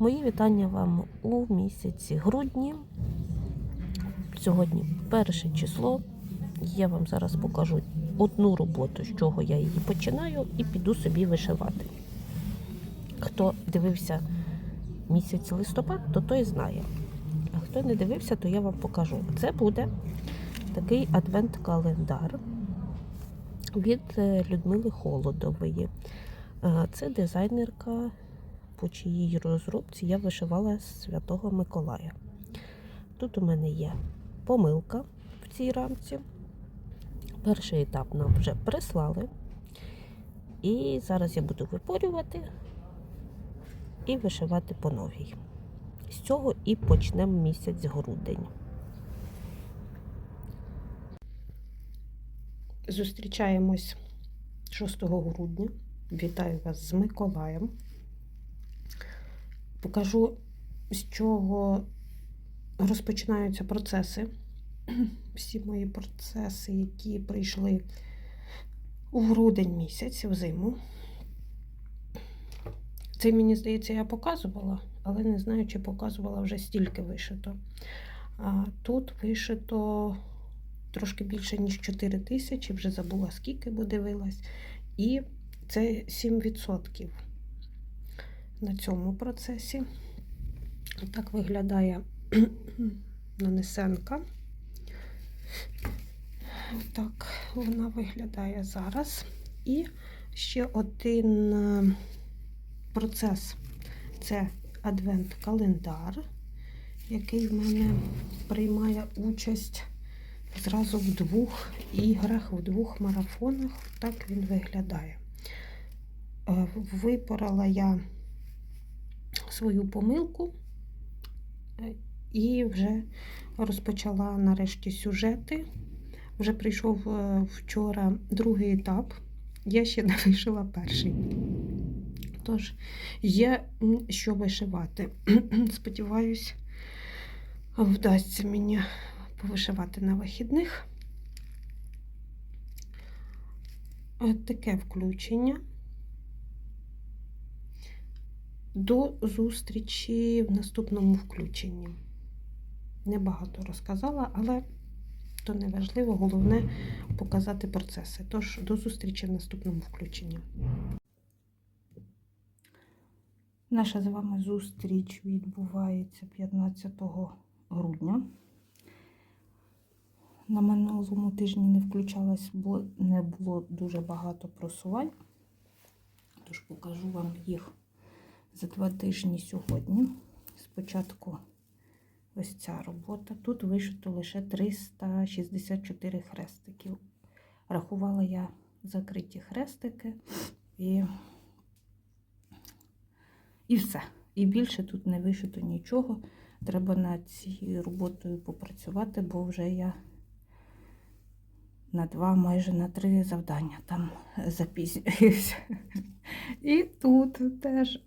Мої вітання вам у місяці грудні. Сьогодні перше число. Я вам зараз покажу одну роботу, з чого я її починаю, і піду собі вишивати. Хто дивився місяць листопад, то той знає. А хто не дивився, то я вам покажу. Це буде такий адвент-календар від е, Людмили Холодової. Е, Це дизайнерка, по чиїй розробці я вишивала Святого Миколая. Тут у мене є помилка в цій рамці. Перший етап нам вже прислали. І зараз я буду випорювати і вишивати по новій. З цього і почнемо місяць грудень. Зустрічаємось 6 грудня. Вітаю вас з Миколаєм. Покажу, з чого розпочинаються процеси. Всі мої процеси, які прийшли у грудень місяць в зиму. Це, мені здається, я показувала, але не знаю, чи показувала вже стільки вишито. А тут вишито трошки більше, ніж 4 тисячі, вже забула скільки, бо дивилась. І це 7% на цьому процесі. Так виглядає нанесенка. Так вона виглядає зараз. І ще один е, процес це адвент-календар, який в мене приймає участь зразу в двох іграх, в двох марафонах. Так він виглядає. Е, Випорала я свою помилку е, і вже розпочала нарешті сюжети. Вже прийшов е, вчора другий етап. Я ще не вишила перший. Тож, є що вишивати. Сподіваюсь, вдасться мені повишивати на вихідних. Е, Таке включення. До зустрічі в наступному включенні. Небагато розказала, але то не важливо, головне показати процеси. Тож, до зустрічі в наступному включенні. Наша з вами зустріч відбувається 15 грудня. На минулому тижні не включалась, бо не було дуже багато просувань. Тож покажу вам їх за два тижні сьогодні. Спочатку ось ця робота. Тут вишито лише 364 хрестиків. Рахувала я закриті хрестики і, і все. І більше тут не вишито нічого. Треба над цією роботою попрацювати, бо вже я на два, майже на три завдання там запізнююся. І тут теж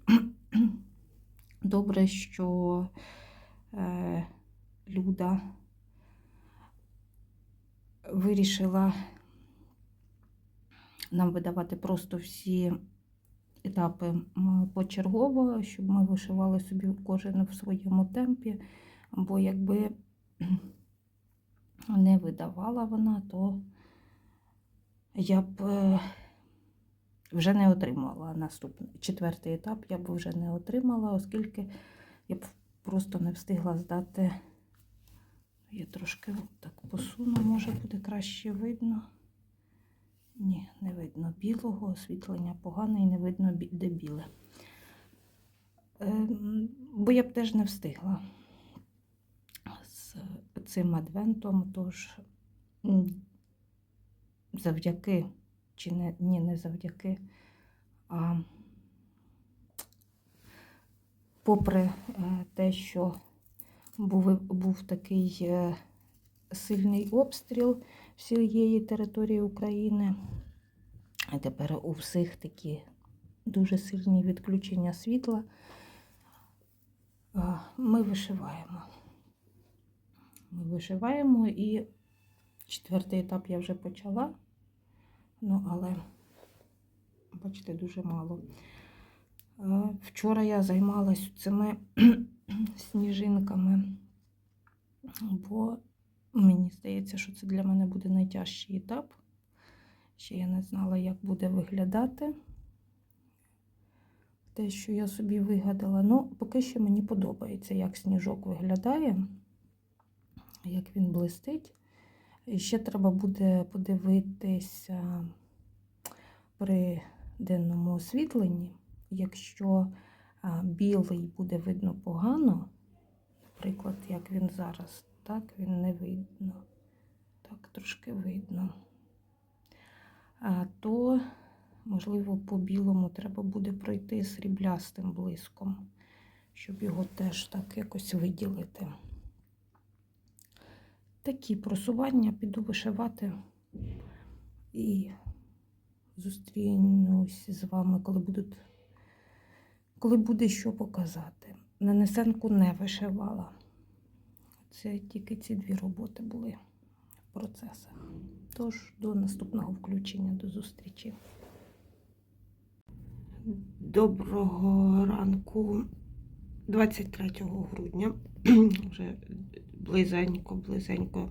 добре, що е, Люда вирішила нам видавати просто всі етапи почергово, щоб ми вишивали собі кожен в своєму темпі. Бо якби не видавала вона, то я б е, вже не отримала наступний четвертий етап, я б вже не отримала, оскільки я б просто не встигла здати. Я трошки так посуну, може буде краще видно. Ні, не видно білого, освітлення погане і не видно, де біле. Ем, Бо я б теж не встигла з цим адвентом, тож завдяки, чи не, ні, не завдяки, а попри е, те, що був, був такий е, сильний обстріл всієї території України, а тепер у всіх такі дуже сильні відключення світла, е, ми вишиваємо. Ми вишиваємо і четвертий етап я вже почала, ну але, бачите, дуже мало. Е, Вчора я займалась цими сніжинками, бо мені здається, що це для мене буде найтяжчий етап. Ще я не знала, як буде виглядати те, що я собі вигадала. Ну, поки що мені подобається, як сніжок виглядає, як він блистить. І ще треба буде подивитися при денному освітленні. Якщо білий буде видно погано, наприклад, як він зараз, так він не видно. Так, трошки видно. То, можливо, по білому треба буде пройти сріблястим блиском, щоб його теж так якось виділити. Такі просування піду вишивати і зустрінусь з вами, коли будуть, коли буде що показати. Нанесенку не вишивала. Це тільки ці дві роботи були в процесах. Тож до наступного включення, до зустрічі. Доброго ранку 23 грудня. Вже близенько, близенько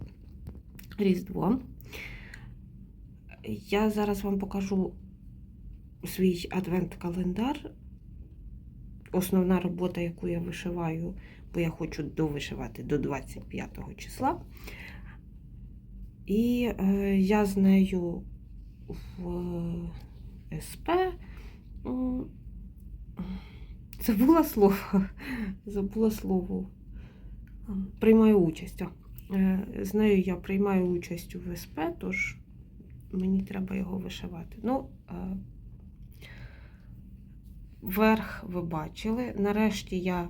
Різдво. Я зараз вам покажу свій адвент-календар. Основна робота, яку я вишиваю, бо я хочу довишивати до 25 числа. І е, я з нею в СП. Забула слово. Забула слово. Приймаю участь. Е, З нею я приймаю участь у ВСП, тож мені треба його вишивати. Ну, е, верх ви бачили. Нарешті я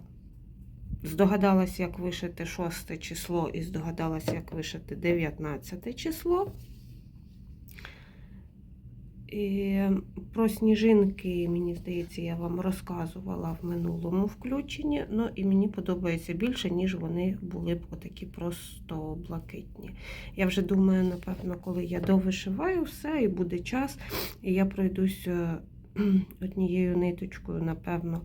здогадалася, як вишити 6 число, і здогадалася, як вишити 19 число. І про сніжинки, мені здається, я вам розказувала в минулому включенні. Ну і мені подобається більше, ніж вони були б отакі просто блакитні. Я вже думаю, напевно, коли я довишиваю все, і буде час, і я пройдусь е, однією ниточкою, напевно,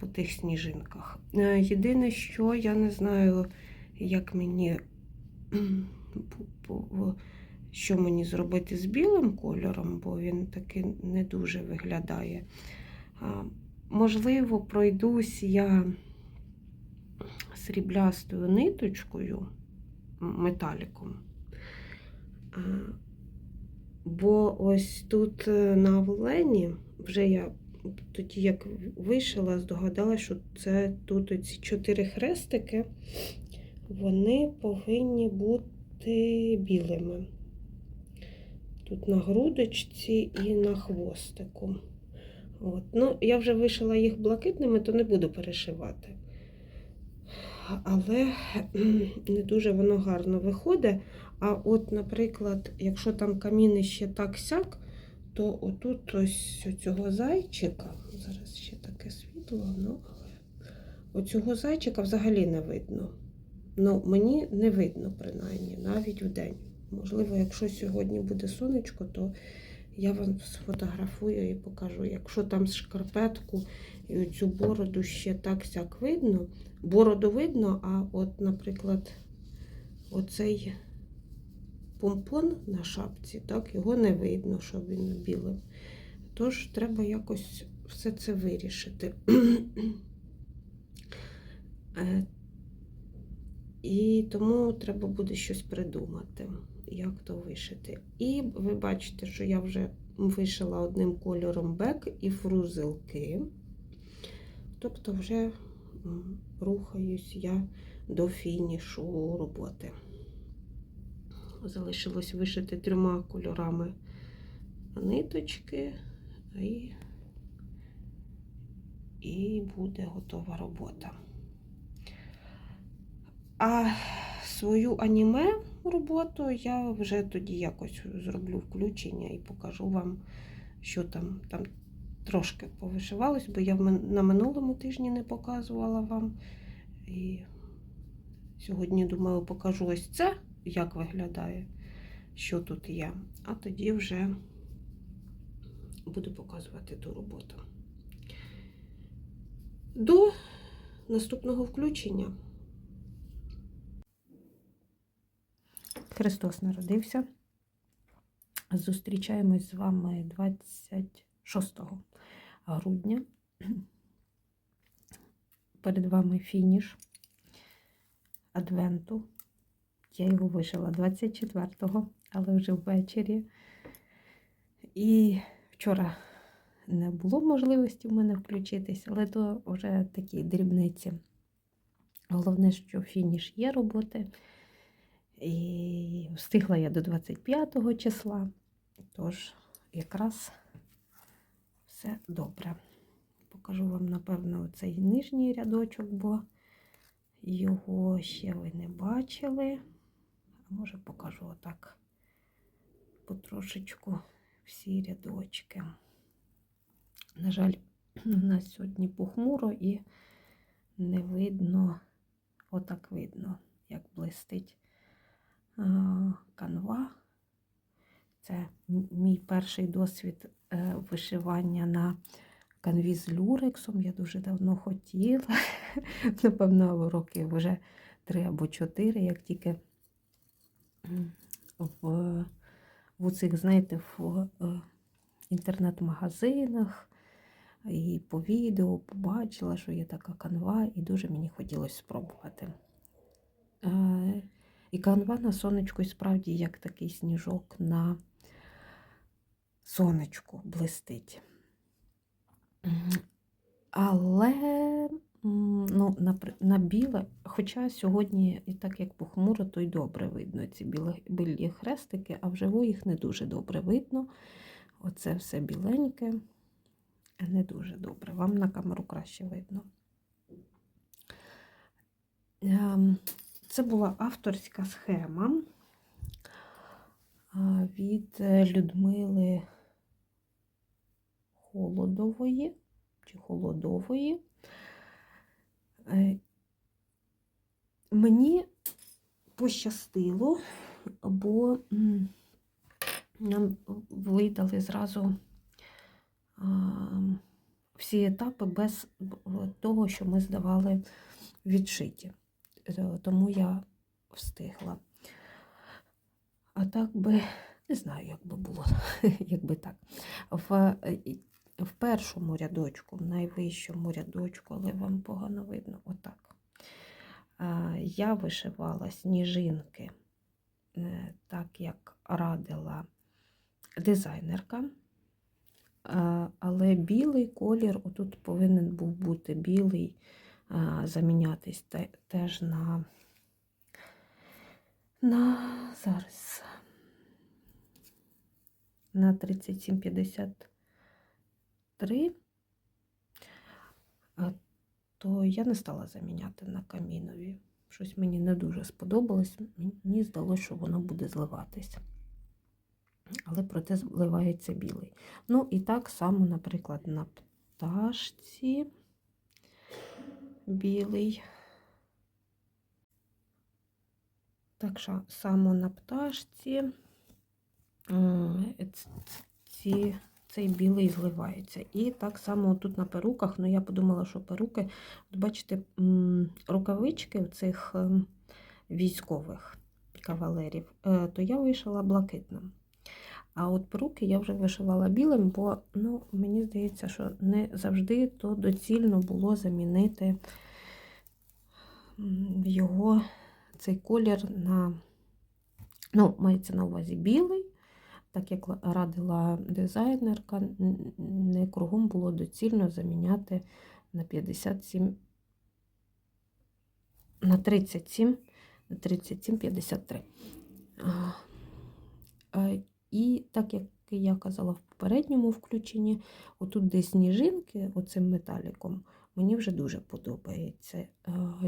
по тих сніжинках. Е, Єдине, що я не знаю, як мені що мені зробити з білим кольором, бо він таки не дуже виглядає. Можливо, пройдусь я сріблястою ниточкою, металіком. Бо ось тут е, на Олені вже я тоді, як вишила, здогадалася, що це тут ці чотири хрестики, вони повинні бути білими. Тут на грудочці і на хвостику. От. Ну, я вже вишила їх блакитними, то не буду перешивати. Але не дуже воно гарно виходить. А от, наприклад, якщо там каміни ще так сяк, то отут ось цього зайчика, зараз ще таке світло, ну, але оцього зайчика взагалі не видно. Ну, мені не видно, принаймні, навіть вдень. Можливо, якщо сьогодні буде сонечко, то я вам сфотографую і покажу. Якщо там шкарпетку і цю бороду ще так сяк видно, бороду видно, а от, наприклад, оцей помпон на шапці, так, його не видно, що він білим. Тож треба якось все це вирішити. Е, І тому треба буде щось придумати, як то вишити. І ви бачите, що я вже вишила одним кольором бек і фрузелки. Тобто вже рухаюсь я до фінішу роботи. Залишилось вишити трьома кольорами ниточки і, і буде готова робота. А свою аніме роботу я вже тоді якось зроблю включення і покажу вам, що там, там трошки повишивалось, бо я на минулому тижні не показувала вам. І сьогодні, думаю, покажу ось це, як виглядає, що тут є. А тоді вже буду показувати ту роботу. До наступного включення. Христос народився. Зустрічаємось з вами 26 грудня. Перед вами фініш Адвенту. Я його вишила 24-го, але вже ввечері. І вчора не було можливості в мене включитись, але то вже такі дрібниці. Головне, що фініш є роботи. І встигла я до 25 числа, тож якраз все добре. Покажу вам, напевно, цей нижній рядочок, бо його ще ви не бачили. А може покажу отак потрошечку всі рядочки. На жаль, у нас сьогодні похмуро і не видно, отак видно, як блистить канва. Це мій перший досвід е, вишивання на канві з люрексом. Я дуже давно хотіла. Напевно, років вже три або чотири, як тільки в, в цих, знаєте, в е, інтернет-магазинах і по відео побачила, що є така канва, і дуже мені хотілося спробувати. Е, І канва на сонечку, і справді як такий сніжок на сонечку блистить. Але ну, на, на біле, хоча сьогодні, і так як похмуро, то й добре видно ці білі, білі хрестики, а вживу їх не дуже добре видно. Оце все біленьке, не дуже добре. Вам на камеру краще видно. Це була авторська схема від е, Людмили Холодової чи Холодової. Е, Мені пощастило, бо нам видали зразу всі етапи без того, що ми здавали відшиті. Е, Тому я встигла. А так би, не знаю, як би було, якби так. В, е, в першому рядочку, в найвищому рядочку, але вам погано видно, отак. Я вишивала сніжинки, е, так як радила дизайнерка. Але білий колір, отут повинен був бути білий, замінятись те- теж на, на зараз на 3753, а, то я не стала заміняти на камінові. Щось мені не дуже сподобалось. Мені здалося, що воно буде зливатись. Але проте зливається білий. Ну і так само, наприклад, на пташці білий. Так що само на пташці м, ці, цей білий зливається. І так само тут на перуках, ну я подумала, що перуки, от бачите, рукавички в цих ем, військових кавалерів, е, то я вишила блакитним. А от перуки я вже вишивала білим, бо ну, мені здається, що не завжди то доцільно було замінити його цей колір на, ну, мається на увазі білий, так як радила дизайнерка, не кругом було доцільно заміняти на 57, на 37, на 37-53. А, а, І так як я казала в попередньому включенні, отут де сніжинки оцим металіком, мені вже дуже подобається, е,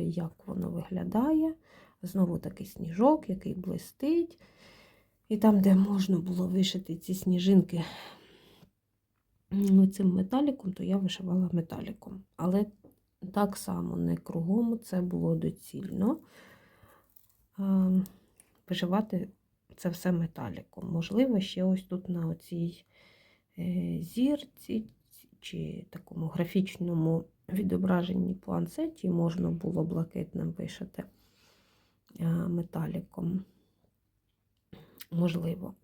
як воно виглядає. Знову такий сніжок, який блистить. І там, де можна було вишити ці сніжинки цим металіком, то я вишивала металіком. Але так само не кругом це було доцільно е, вишивати це все металіком. Можливо, ще ось тут на оцій е, зірці чи такому графічному відображенні планцеті можна було блакитним вишити е, металіком. Можливо.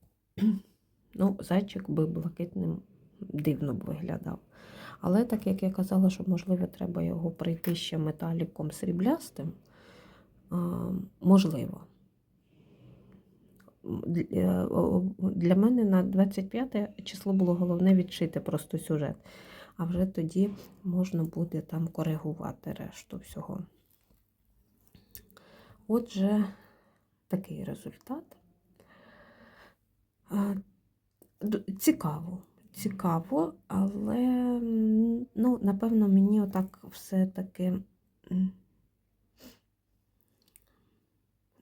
Ну, зайчик би блакитним дивно б виглядав. Але так як я казала, що, можливо, треба його прийти ще металіком сріблястим, можливо. Для- мене на 25 число було головне відшити просто сюжет. А вже тоді можна буде там коригувати решту всього. Отже, такий результат. Цікаво, цікаво, але ну, напевно, мені отак все-таки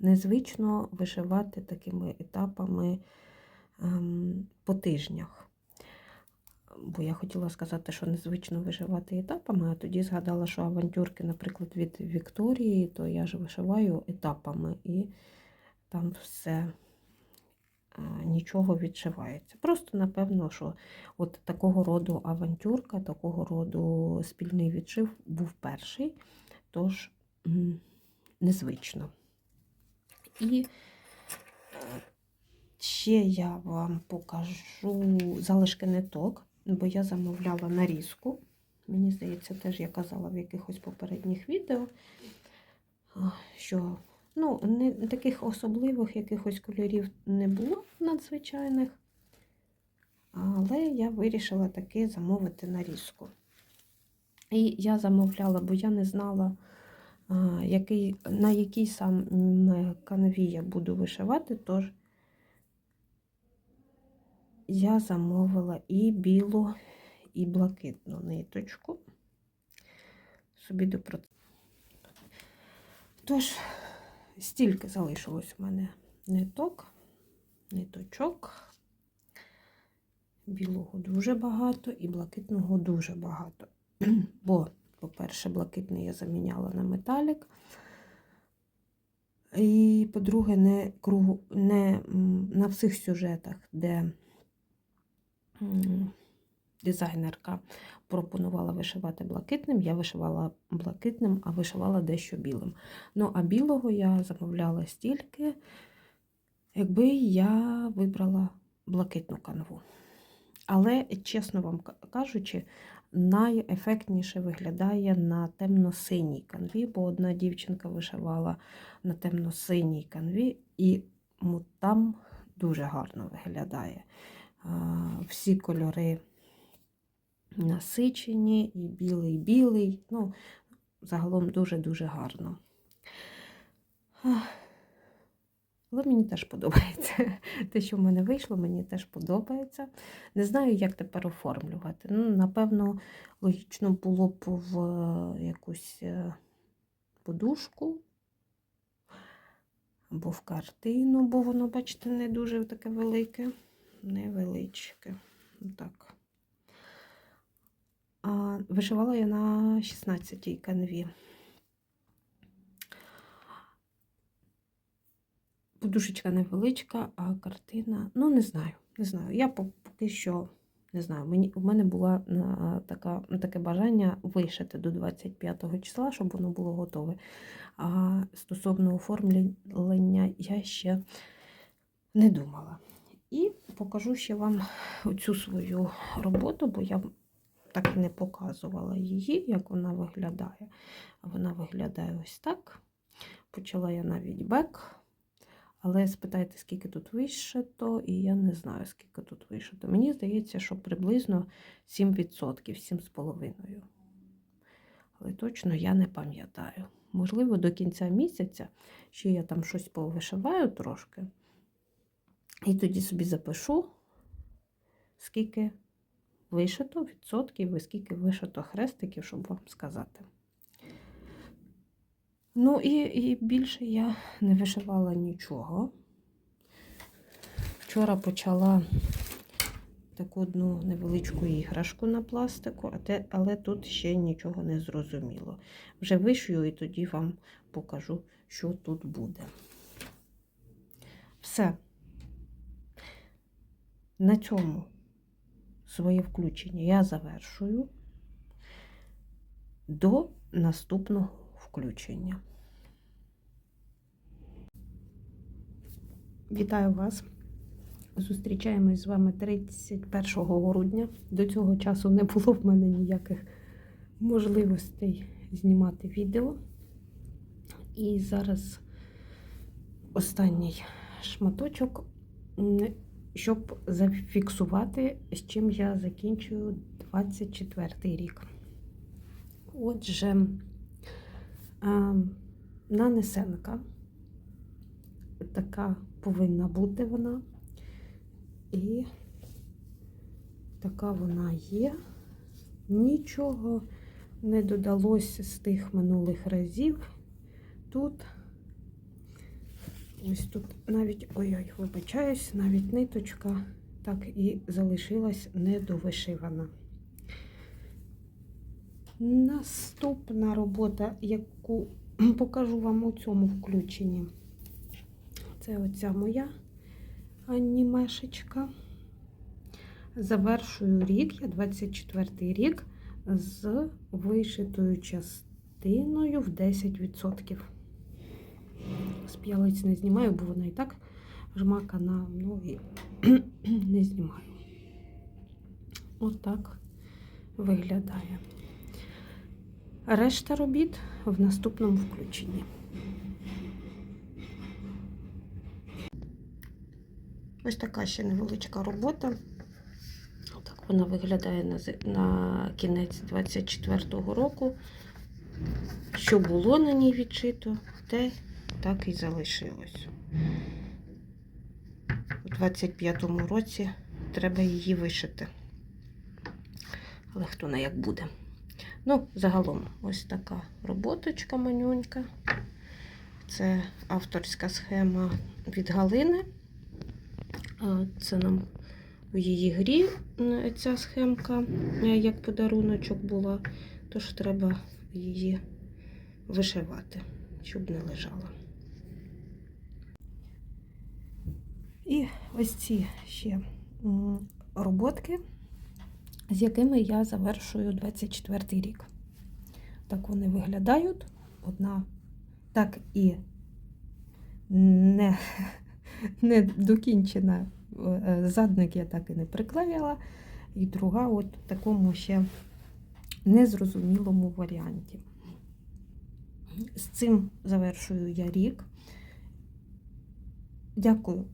незвично вишивати такими етапами ем, по тижнях. Бо я хотіла сказати, що незвично вишивати етапами, а тоді згадала, що авантюрки, наприклад, від Вікторії, то я ж вишиваю етапами і там все а, нічого відшивається. Просто, напевно, що от такого роду авантюрка, такого роду спільний відшив був перший, тож незвично. І ще я вам покажу залишки ниток, бо я замовляла нарізку. Мені здається, теж я казала в якихось попередніх відео, що ну, не, таких особливих якихось кольорів не було надзвичайних. Але я вирішила таки замовити нарізку. І я замовляла, бо я не знала, який, на якій саме канві я буду вишивати, тож я замовила і білу, і блакитну ниточку. Собі до Тож, стільки залишилось в мене ниток, ниточок. Білого дуже багато і блакитного дуже багато. Бо, по-перше, блакитний я заміняла на металік. І, по-друге, не, кругу, не на всіх сюжетах, де дизайнерка пропонувала вишивати блакитним, я вишивала блакитним, а вишивала дещо білим. Ну, а білого я замовляла стільки, якби я вибрала блакитну канву. Але, чесно вам кажучи, найефектніше виглядає на темно-синій канві, бо одна дівчинка вишивала на темно-синій канві, і там дуже гарно виглядає. Всі кольори насичені, і білий-білий. Ну, загалом дуже-дуже гарно. Але мені теж подобається. Те, що в мене вийшло, мені теж подобається. Не знаю, як тепер оформлювати. Ну, напевно, логічно було б в е, якусь е, подушку або в картину, бо воно, бачите, не дуже таке велике, невеличке. Так. А вишивала я на 16-й канві. Подушечка невеличка, а картина, ну не знаю, не знаю. Я поки що не знаю. Мені, в мене було така, таке бажання вишити до 25 числа, щоб воно було готове. А стосовно оформлення я ще не думала. І покажу ще вам оцю свою роботу, бо я так і не показувала її, як вона виглядає. Вона виглядає ось так. Почала я навіть бек. Але спитайте, скільки тут вишито, і я не знаю, скільки тут вишито. Мені здається, що приблизно 7%, 7,5%. Але точно я не пам'ятаю. Можливо, до кінця місяця ще я там щось повишиваю трошки. І тоді собі запишу, скільки вишито відсотків і скільки вишито хрестиків, щоб вам сказати. Ну і, і більше я не вишивала нічого. Вчора почала таку одну невеличку іграшку на пластику, але тут ще нічого не зрозуміло. Вже вишию і тоді вам покажу, що тут буде. Все. На цьому своє включення я завершую. до наступного включення. Вітаю вас! Зустрічаємось з вами 31 грудня. До цього часу не було в мене ніяких можливостей знімати відео. І зараз останній шматочок, щоб зафіксувати, з чим я закінчую 24 рік. Отже, нанесенка. Така повинна бути вона. І така вона є. Нічого не додалося з тих минулих разів. Тут, ось тут навіть, ой-ой, вибачаюсь, навіть ниточка так і залишилась недовишивана. Наступна робота, яку покажу вам у цьому включенні, це оця моя анімешечка. Завершую рік, я 24 рік з вишитою частиною в 10%. З п'ялиць не знімаю, бо вона і так жмакана, ну і не знімаю. Отак виглядає. Решта робіт в наступному включенні. Ось така ще невеличка робота. Так вона виглядає на, на кінець 24-го року. Що було на ній відшито, те так і залишилось. У 25-му році треба її вишити. Але хто на як буде. Ну, загалом, ось така роботочка манюнька. Це авторська схема від Галини. Це нам у її грі ця схемка е, як подаруночок була, тож треба її вишивати, щоб не лежала. І ось ці ще роботки, з якими я завершую 24 рік. Так вони виглядають. Одна так і не, не докінчена. Е, Задник я так і не приклеїла. І друга от в такому ще незрозумілому варіанті. З цим завершую я рік. Дякую,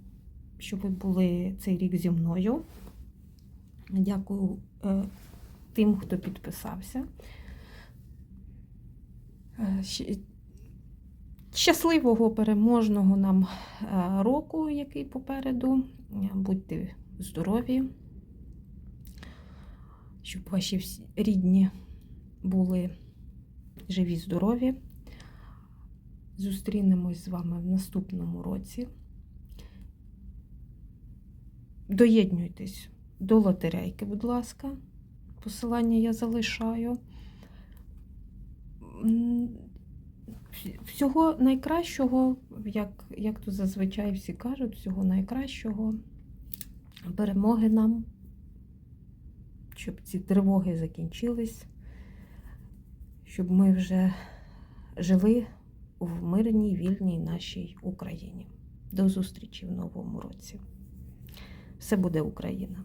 що ви були цей рік зі мною. Дякую тим, хто підписався. Е, Щасливого переможного нам е, року, який попереду. Е, Будьте здорові, щоб ваші рідні були живі, здорові. Зустрінемось з вами в наступному році. Доєднуйтесь до лотерейки, будь ласка. Посилання я залишаю. Всього найкращого, як, як то зазвичай всі кажуть, всього найкращого. Перемоги нам, щоб ці тривоги закінчились, щоб ми вже жили в мирній, вільній нашій Україні. До зустрічі в новому році. Все буде Україна!